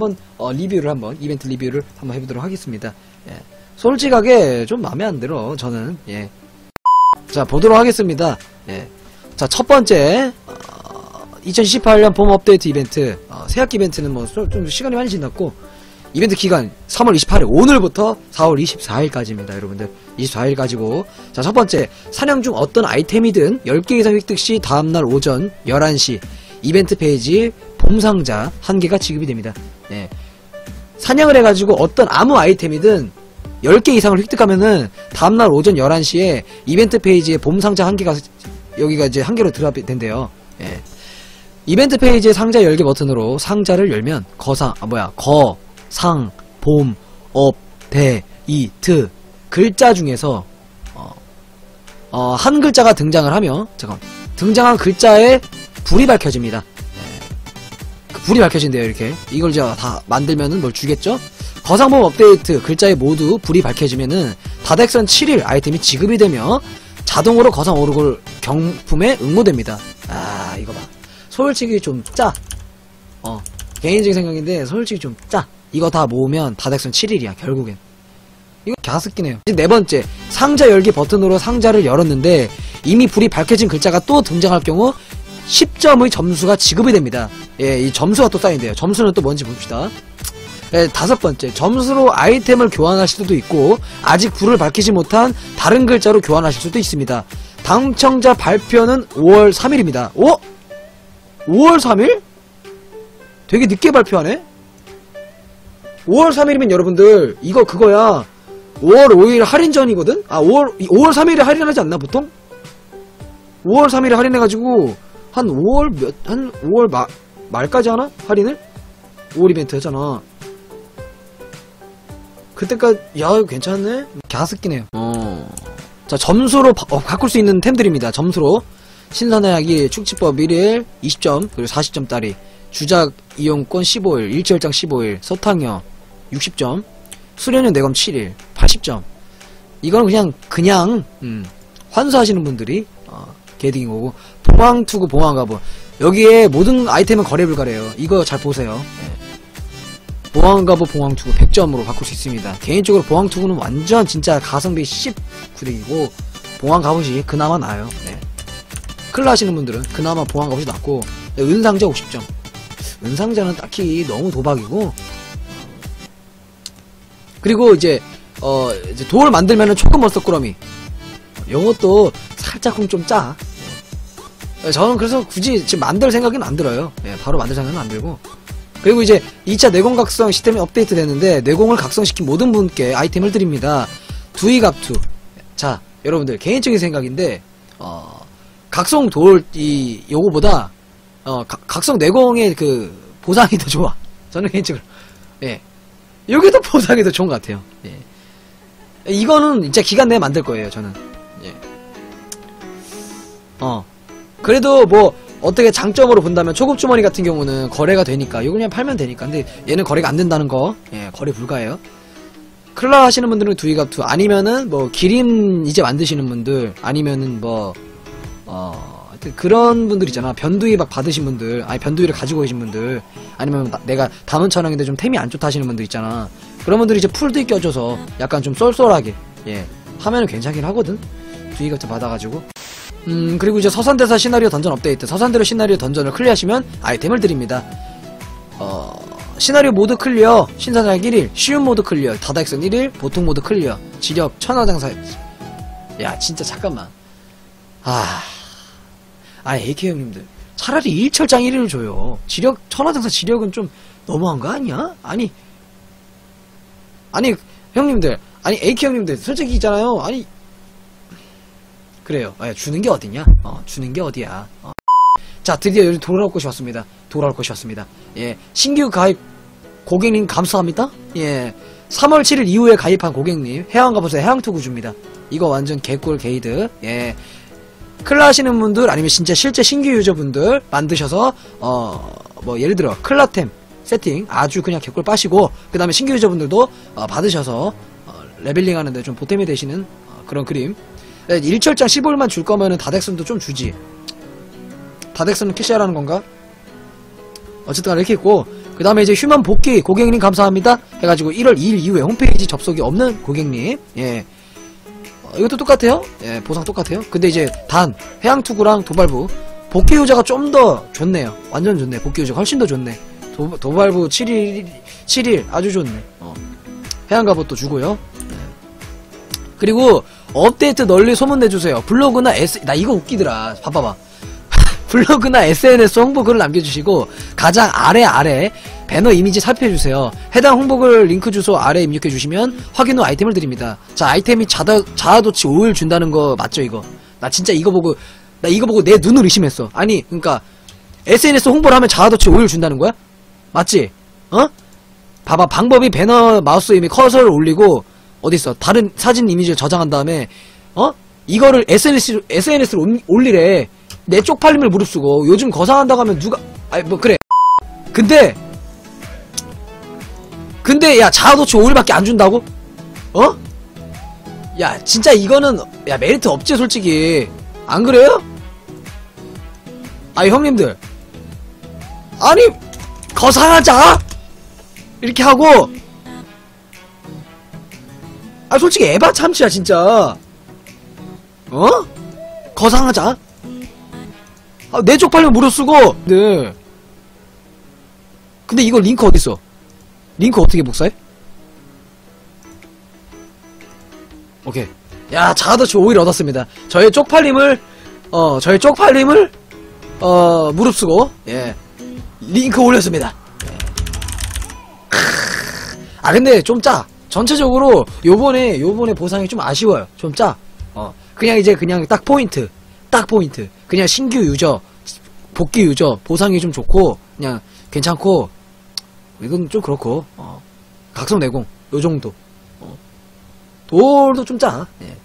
한번 어, 리뷰를 한번 이벤트 리뷰를 한번 해보도록 하겠습니다. 예. 솔직하게 좀 마음에 안 들어 저는 예. 자 보도록 하겠습니다. 예. 자첫 번째 어, 2018년 봄 업데이트 이벤트 어, 새학기 이벤트는 뭐 좀 시간이 많이 지났고 이벤트 기간 3월 28일 오늘부터 4월 24일까지입니다 여러분들 24일까지고 자 첫 번째 사냥 중 어떤 아이템이든 10개 이상 획득 시 다음날 오전 11시 이벤트 페이지 봄상자 한 개가 지급이 됩니다 네. 사냥을 해가지고 어떤 아무 아이템이든 10개 이상을 획득하면은 다음날 오전 11시에 이벤트 페이지에 봄상자 한 개가 여기가 이제 한 개로 드랍이 된대요 예. 이벤트 페이지의 상자 열개 버튼으로 상자를 열면 거상 아 뭐야 거, 상, 봄, 업, 대, 이, 트 글자 중에서 어, 어, 한 글자가 등장을 하며 잠깐 등장한 글자에 불이 밝혀집니다. 불이 밝혀진대요 이렇게 이걸 제가 다 만들면은 뭘 주겠죠? 거상범 업데이트 글자에 모두 불이 밝혀지면은 다덱선 7일 아이템이 지급이 되며 자동으로 거상 오르골 경품에 응모됩니다. 아 이거 봐. 솔직히 좀 짜. 어 개인적인 생각인데 솔직히 좀 짜. 이거 다 모으면 다덱선 7일이야 결국엔. 이거. 이제 네 번째 상자 열기 버튼으로 상자를 열었는데 이미 불이 밝혀진 글자가 또 등장할 경우 10점의 점수가 지급이 됩니다. 예, 이 점수가 또 쌓인대요. 점수는 또 뭔지 봅시다. 예, 다섯 번째 점수로 아이템을 교환하실 수도 있고 아직 불을 밝히지 못한 다른 글자로 교환하실 수도 있습니다. 당첨자 발표는 5월 3일입니다. 오? 5월 3일? 되게 늦게 발표하네? 5월 3일이면 여러분들 이거 그거야 5월 5일 할인 전이거든? 아 5월 5월 3일에 할인하지 않나 보통? 5월 3일에 할인해가지고 한 5월 몇 한 5월 마, 말까지 하나? 할인을? 5월 이벤트 했잖아 그때까지 야 괜찮네? 갸스끼네요 어. 자 점수로 바, 어, 바꿀 수 있는 템들입니다 점수로 신선해하기 축지법 1일 20점 그리고 40점 따리 주작 이용권 15일 일절장 15일 서탕여 60점 수련연 내검 7일 80점 이건 그냥 그냥 음, 환수하시는 분들이 어, 개딩 오고 봉황투구 봉황가부 여기에 모든 아이템은 거래 불가래요 이거 잘 보세요 예. 봉황가부 봉황투구 100점으로 바꿀 수 있습니다 개인적으로 봉황투구는 완전 진짜 가성비 10구릭이고 봉황가부시 그나마 나아요 네. 클라 하시는 분들은 그나마 봉황가부시 낫고 은상자 50점 은상자는 딱히 너무 도박이고 그리고 이제 어 이제 돌 만들면은 초금 머스터 꾸러미 요것도 살짝쿵 좀 짜. 예, 저는 그래서 굳이 지금 만들 생각은 안 들어요. 예, 바로 만들 생각은 안 들고. 그리고 이제 2차 내공 각성 시스템이 업데이트 됐는데 내공을 각성시킨 모든 분께 아이템을 드립니다. 두이갑투. 자, 여러분들 개인적인 생각인데 어 각성 돌 이 요거보다 어 가- 각성 내공의 그 보상이 더 좋아. 저는 개인적으로 예. 여기도 보상이 더 좋은 것 같아요. 예. 이거는 진짜 기간 내에 만들 거예요, 저는. 예. 어. 그래도 뭐, 어떻게 장점으로 본다면 초급 주머니 같은 경우는 거래가 되니까, 이거 그냥 팔면 되니까. 근데 얘는 거래가 안 된다는 거, 예, 거래 불가해요. 클라 하시는 분들은 두이갑투, 아니면은 뭐, 기린 이제 만드시는 분들, 아니면은 뭐, 어, 하여튼 그런 분들 있잖아. 변두이 막 받으신 분들, 아니 변두이를 가지고 계신 분들, 아니면 나- 내가 담은 천왕인데 좀 템이 안 좋다 하시는 분들 있잖아. 그런 분들이 이제 풀드 껴줘서 약간 좀 쏠쏠하게, 예, 하면은 괜찮긴 하거든. 두이 같은 받아가지고. 음, 그리고 이제 서산대사 시나리오 던전 업데이트. 서산대로 시나리오 던전을 클리어하시면 아이템을 드립니다. 어, 시나리오 모드 클리어, 신사장 1일, 쉬운 모드 클리어, 다다익선 1일, 보통 모드 클리어, 지력 천하장사. 야, 진짜 잠깐만. 아, 아니 AK 형님들 차라리 일철장 1위를 줘요. 지력 천하장사 지력은 좀 너무한 거 아니야? 아니 아니 형님들 아니 AK 형님들 솔직히 있잖아요. 아니 그래요. 예, 주는 게 어디냐? 어, 주는 게 어디야? 어. 자 드디어 여기 돌아올 것이 왔습니다. 돌아올 것이 왔습니다. 예 신규 가입 고객님 감사합니다. 예 3월 7일 이후에 가입한 고객님 해양가보세 해양투구 줍니다. 이거 완전 개꿀 게이드. 예 클라 하시는 분들 아니면 진짜 실제 신규 유저분들 만드셔서 어 뭐 예를 들어 클라템 세팅 아주 그냥 개꿀 빠시고 그 다음에 신규 유저분들도 어, 받으셔서 어, 레벨링 하는데 좀 보탬이 되시는 어, 그런 그림 네, 일철장 15일만 줄 거면은 다덱슨도 좀 주지 다덱슨은 캐시하라는 건가? 어쨌든 이렇게 있고 그 다음에 이제 휴먼 복귀 고객님 감사합니다. 해가지고 1월 2일 이후에 홈페이지 접속이 없는 고객님. 예. 어, 이것도 똑같아요. 예, 보상 똑같아요. 근데 이제 단 해양투구랑 도발부 복귀 유저가 좀 더 좋네요. 완전 좋네. 복귀 유저가 훨씬 더 좋네. 도, 도발부 7일 7일 아주 좋네. 어. 해양 갑옷도 주고요. 예. 그리고 업데이트 널리 소문내주세요. 블로그나 S 나 이거 웃기더라. 봐봐봐. 블로그나 SNS 홍보 글을 남겨주시고 가장 아래 아래 배너 이미지 살펴주세요. 해당 홍보글 링크 주소 아래 입력해주시면 확인 후 아이템을 드립니다. 자 아이템이 자다, 자아도치 5일 준다는 거 맞죠 이거? 나 진짜 이거 보고 나 이거 보고 내 눈을 의심했어. 아니 그러니까 SNS 홍보를 하면 자아도치 5일 준다는 거야? 맞지? 어? 봐봐 방법이 배너 마우스 이미 커서를 올리고 어딨어 다른 사진 이미지를 저장한 다음에 어? 이거를 SNS, SNS로 올리래 내 쪽팔림을 무릅쓰고 요즘 거상한다고 하면 누가 아니 뭐 그래 근데 근데 야 자아도취 5일밖에 안 준다고? 어? 야 진짜 이거는 야 메리트 없지 솔직히 안 그래요? 아니 형님들 아니 거상하자 이렇게 하고 아 솔직히 에바 참치야 진짜. 어? 거상하자. 아, 내 쪽팔려 무릎쓰고. 네. 근데 이거 링크 어딨어? 링크 어떻게 복사해? 오케이. 야 자아도취 5일 얻었습니다. 저의 쪽팔림을 어 저의 쪽팔림을 어 무릅쓰고 예. 링크 올렸습니다. 아 근데 좀 짜. 전체적으로 요번에 요번에 보상이 좀 아쉬워요. 좀 짜. 어 그냥 이제 그냥 딱 포인트, 딱 포인트. 그냥 신규 유저, 복귀 유저 보상이 좀 좋고 그냥 괜찮고 이건 좀 그렇고 어 각성 내공 요 정도. 어 돌도 좀 짜. 예.